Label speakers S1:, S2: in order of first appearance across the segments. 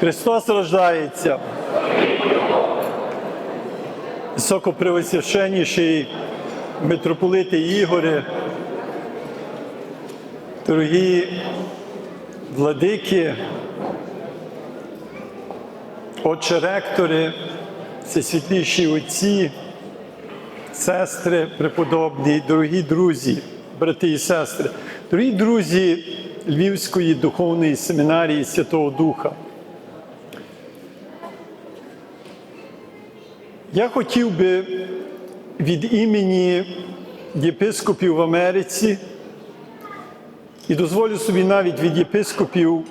S1: Христос рождається. Високопревосвященніший митрополити Ігоре, дорогі владики, отче ректори, всесвітліші отці, сестри преподобні, дорогі друзі, брати і сестри, дорогі друзі Львівської духовної семінарії Святого Духа. Я хотів би від імені єпископів в Америці і дозволю собі навіть від єпископів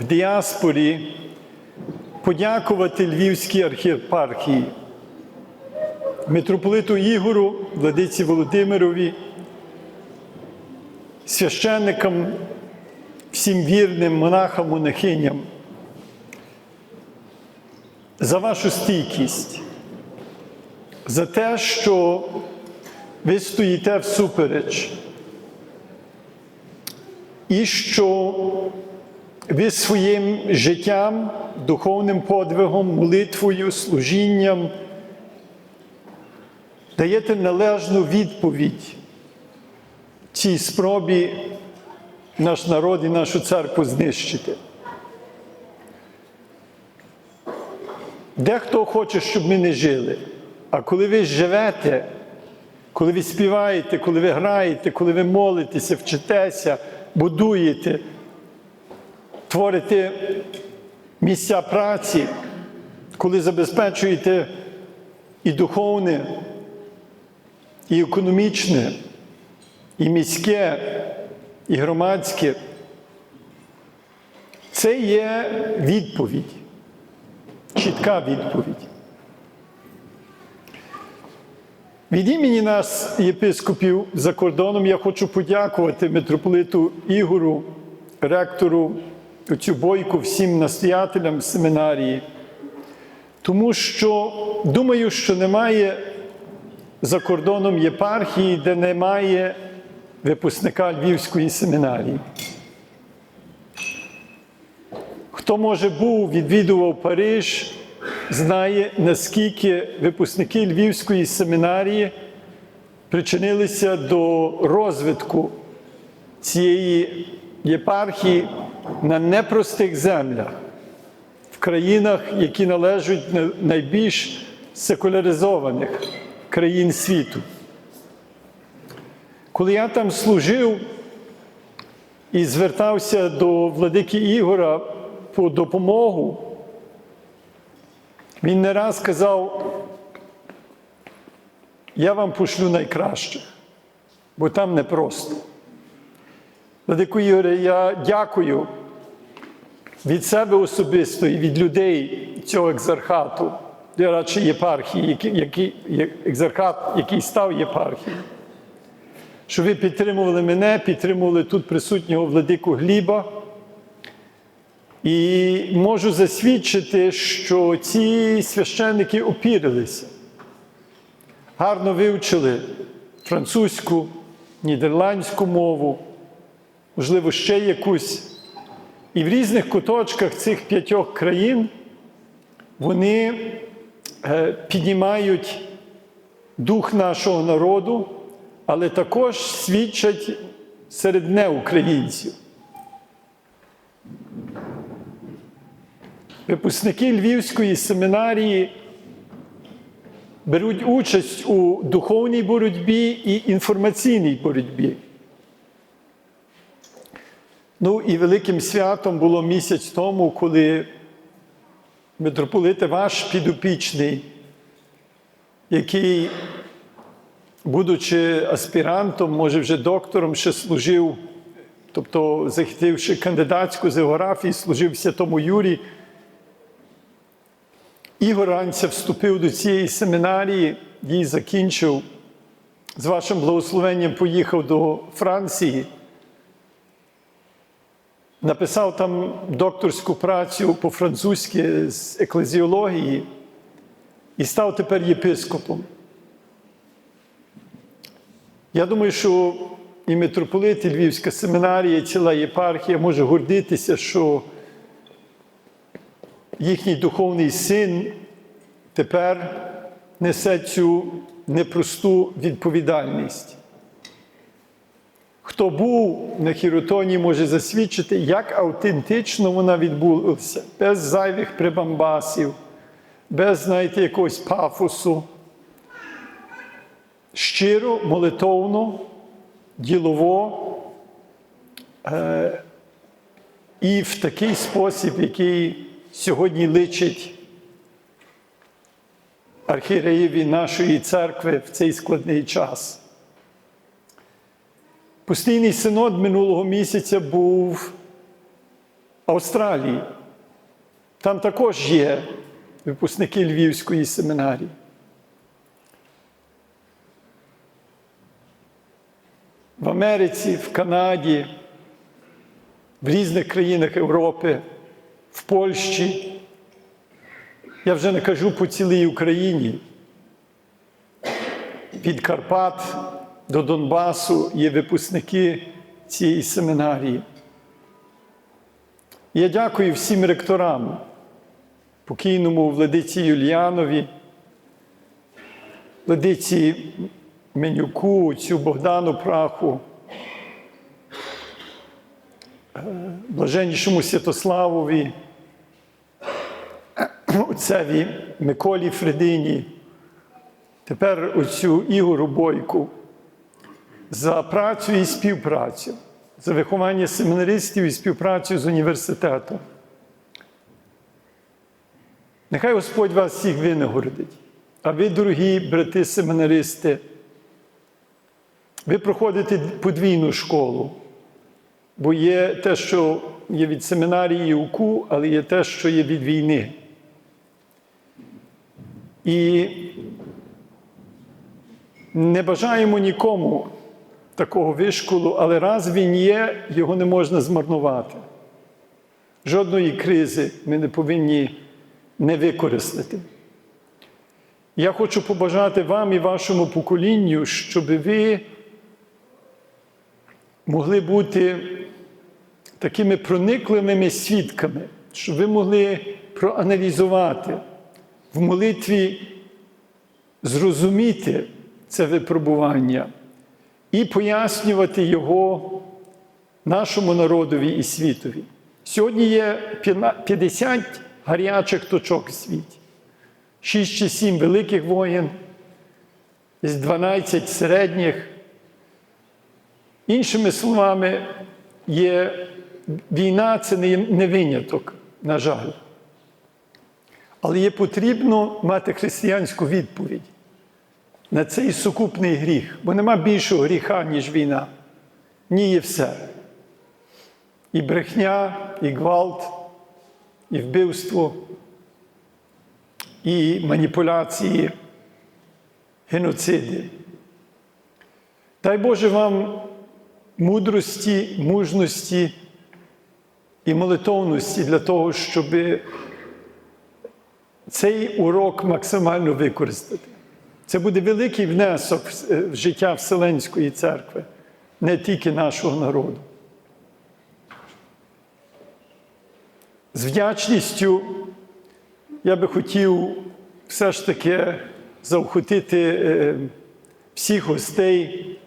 S1: в діаспорі подякувати Львівській архієпархії, митрополиту Ігору, владиці Володимирові, священникам, всім вірним монахам, монахиням за вашу стійкість, за те, що ви стоїте всупереч, і що ви своїм життям, духовним подвигом, молитвою, служінням даєте належну відповідь цій спробі наш народ і нашу церкву знищити. Дехто хоче, щоб ми не жили. А коли ви живете, коли ви співаєте, коли ви граєте, коли ви молитеся, вчитеся, будуєте, творите місця праці, коли забезпечуєте і духовне, і економічне, і міське, і громадське, це є відповідь, чітка відповідь. Від імені нас, єпископів за кордоном, я хочу подякувати митрополиту Ігору, ректору цю бойку, всім настоятелям семінарії, тому що думаю, що немає за кордоном єпархії, де немає випускника Львівської семінарії. Хто, може, був, відвідував Париж, знає, наскільки випускники Львівської семінарії причинилися до розвитку цієї єпархії на непростих землях, в країнах, які належать найбільш секуляризованих країн світу. Коли я там служив і звертався до владики Ігора по допомогу, він не раз казав, я вам пошлю найкращих, бо там непросто. Владику Ігоре, я дякую від себе особисто і від людей цього екзархату, радше єпархії, який, який, екзархат, який став єпархією, що ви підтримували мене, підтримували тут присутнього владику Гліба. І можу засвідчити, що ці священники опірилися, гарно вивчили французьку, нідерландську мову, можливо, ще якусь. І в різних куточках цих п'ятьох країн вони піднімають дух нашого народу, але також свідчать серед неукраїнців. Випускники Львівської семінарії беруть участь у духовній боротьбі і інформаційній боротьбі. Ну і великим святом було місяць тому, коли митрополите ваш підопічний, який, будучи аспірантом, може вже доктором, ще служив, тобто захистивши кандидатську з географії, служив Святому Юрі. Ігор Ранця вступив до цієї семінарії, її закінчив. З вашим благословенням поїхав до Франції. Написав там докторську працю по-французьки з еклезіології і став тепер єпископом. Я думаю, що і митрополит, і Львівська семінарія, і ціла єпархія може гордитися, що їхній духовний син тепер несе цю непросту відповідальність. Хто був на хіротоні, може засвідчити, як автентично вона відбулася, без зайвих прибамбасів, без, знаєте, якогось пафосу. Щиро, молитовно, ділово е, і в такий спосіб, який сьогодні личить архієреєві нашої церкви в цей складний час. Постійний синод минулого місяця був в Австралії. Там також є випускники Львівської семінарії. В Америці, в Канаді, в різних країнах Європи, в Польщі. Я вже не кажу по цілій Україні. Від Карпат до Донбасу є випускники цієї семінарії. Я дякую всім ректорам, покійному владиці Юліанові, владиці Менюку, цю Богдану Праху, е, блаженнішому Святославові, отцеві Миколі Фредині, тепер оцю Ігору Бойку за працю і співпрацю, за виховання семінаристів і співпрацю з університетом. Нехай Господь вас всіх винагородить. А ви, дорогі брати семинаристи, ви проходите подвійну школу, бо є те, що є від семінарії УКУ, але є те, що є від війни. І не бажаємо нікому такого вишколу, але раз він є, його не можна змарнувати. Жодної кризи ми не повинні не використати. Я хочу побажати вам і вашому поколінню, щоб ви могли бути такими проникливими свідками, щоб ви могли проаналізувати в молитві, зрозуміти це випробування і пояснювати його нашому народові і світові. Сьогодні є 50 гарячих точок у світі, 6 чи 7 великих воєн, десь 12 середніх. Іншими словами, є війна це не виняток, на жаль. Але є потрібно мати християнську відповідь на цей сукупний гріх, бо нема більшого гріха, ніж війна. Ні, є все. І брехня, і гвалт, і вбивство, і маніпуляції, геноциди. Дай Боже вам мудрості, мужності і молитовності для того, щоб цей урок максимально використати. Це буде великий внесок в життя Вселенської церкви, не тільки нашого народу. З вдячністю я би хотів все ж таки заохотити всіх гостей,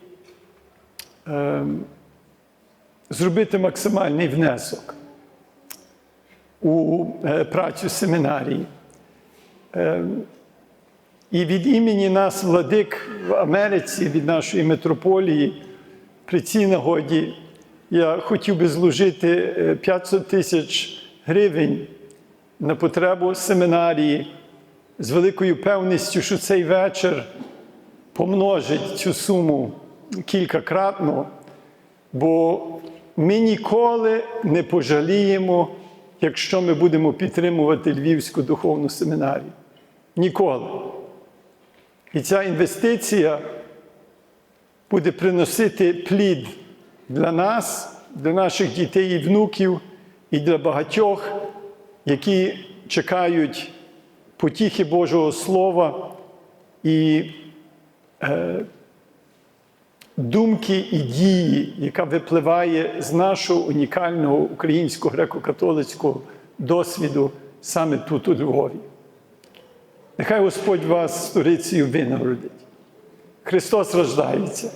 S1: зробити максимальний внесок у працю семінарії. І від імені нас, владик в Америці, від нашої митрополії, при цій нагоді я хотів би зложити 500 тисяч гривень на потребу семінарії з великою певністю, що цей вечір помножить цю суму кількакратно, бо ми ніколи не пожаліємо, якщо ми будемо підтримувати Львівську духовну семінарію. Ніколи. І ця інвестиція буде приносити плід для нас, для наших дітей і внуків, і для багатьох, які чекають потіхи Божого Слова і е, думки і дії, яка випливає з нашого унікального українського греко-католицького досвіду саме тут, у Львові. Нехай Господь вас сторицею винагородить. Христос рождається.